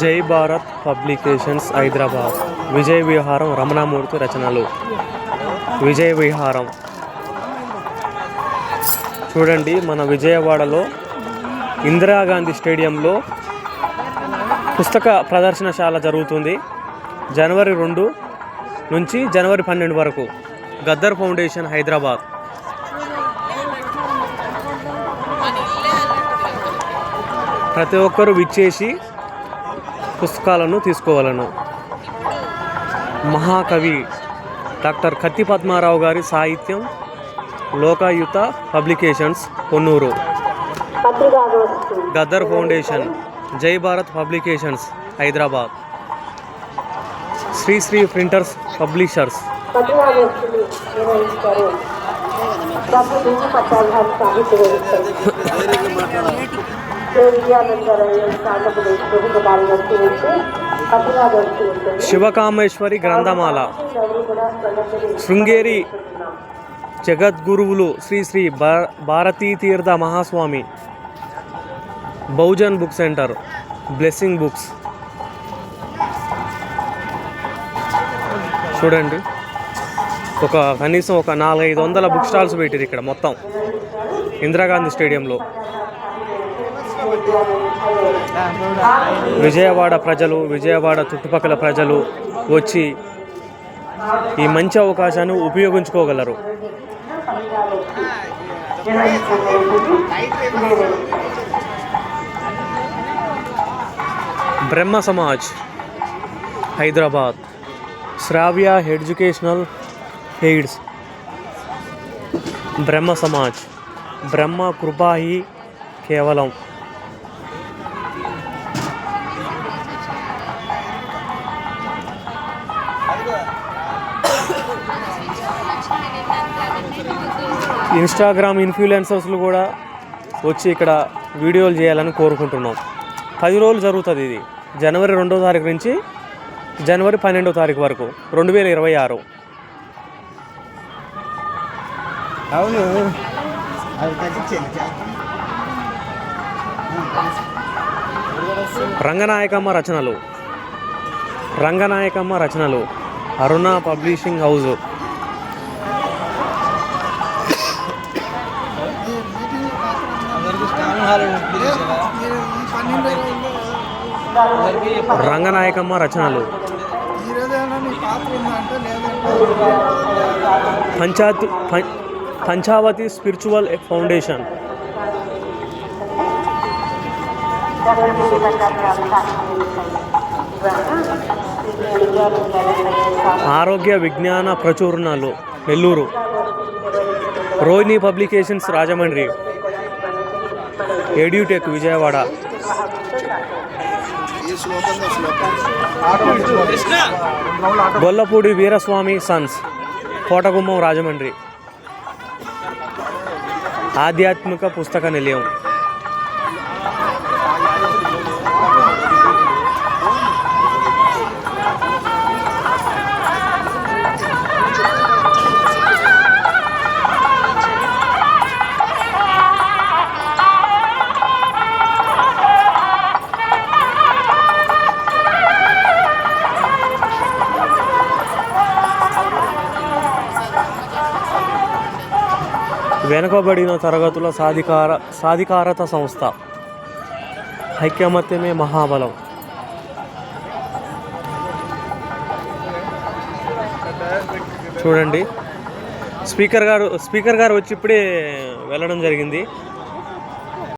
జై భారత్ పబ్లికేషన్స్ హైదరాబాద్. విజయ విహారం రమణామూర్తి రచనలు. విజయ విహారం. చూడండి మన విజయవాడలో ఇందిరాగాంధీ స్టేడియంలో పుస్తక ప్రదర్శనశాల జరుగుతుంది. జనవరి రెండు నుంచి జనవరి పన్నెండు వరకు. గద్దర్ ఫౌండేషన్ హైదరాబాద్. ప్రతి ఒక్కరూ విచ్చేసి పుస్తకాలను తీసుకోవాలను. మహాకవి డాక్టర్ కత్తి పద్మారావు గారి సాహిత్యం Lokayata publications Ponnuru Gadar Gaddar foundation Jai Bharat publications Hyderabad. Shri Shri printers publishers. Sivakameswari Granthamala. Sringeri జగద్గురువులు Shri Shri Bharatitirtha Bharati Tirtha Mahaswami. Bahujan book centre blessing books. చూడండి. ఒక కనీసం ఒక నాలుగైదు వందల బుక్ స్టాల్స్ పెట్టారు ఇక్కడ మొత్తం. ఇందిరాగాంధీ స్టేడియంలో. విజయవాడ ప్రజలు విజయవాడ చుట్టుపక్కల ప్రజలు వచ్చి ఈ మంచి అవకాశాన్ని ఉపయోగించుకోగలరు. Brahma Samaj Hyderabad. Sravya educational aids. బ్రహ్మ సమాజ్ బ్రహ్మ కృపాహి కేవలం ఇన్స్టాగ్రామ్ ఇన్ఫ్లుయెన్సర్స్లు కూడా వచ్చి ఇక్కడ వీడియోలు చేయాలని కోరుకుంటున్నాం. పది రోజులు జరుగుతుంది ఇది. జనవరి రెండో తారీఖు నుంచి జనవరి పన్నెండో తారీఖు వరకు రెండు వేల ఇరవై ఆరు. అవును. రంగనాయకమ్మ రచనలు. రంగనాయకమ్మ రచనలు. అరుణ పబ్లిషింగ్ హౌస్. రంగనాయకమ్మ రచనలు. పంచాయత్ పం- పంచావతి స్పిరిచువల్ ఫౌండేషన్. ఆరోగ్య విజ్ఞాన ప్రచురణలు Nellore. Rohini publications Rajahmundry. Edutech Vijayawada. Gollapudi Veeraswamy sons Kotagummam Rajahmundry. ఆధ్యాత్మిక పుస్తక నిలయం. వెనుకబడిన తరగతుల సాధికార సాధికారత సంస్థ. ఐక్యమత్యమే మహాబలం. చూడండి. స్పీకర్ గారు స్పీకర్ గారు వచ్చి ఇప్పుడే వెళ్ళడం జరిగింది.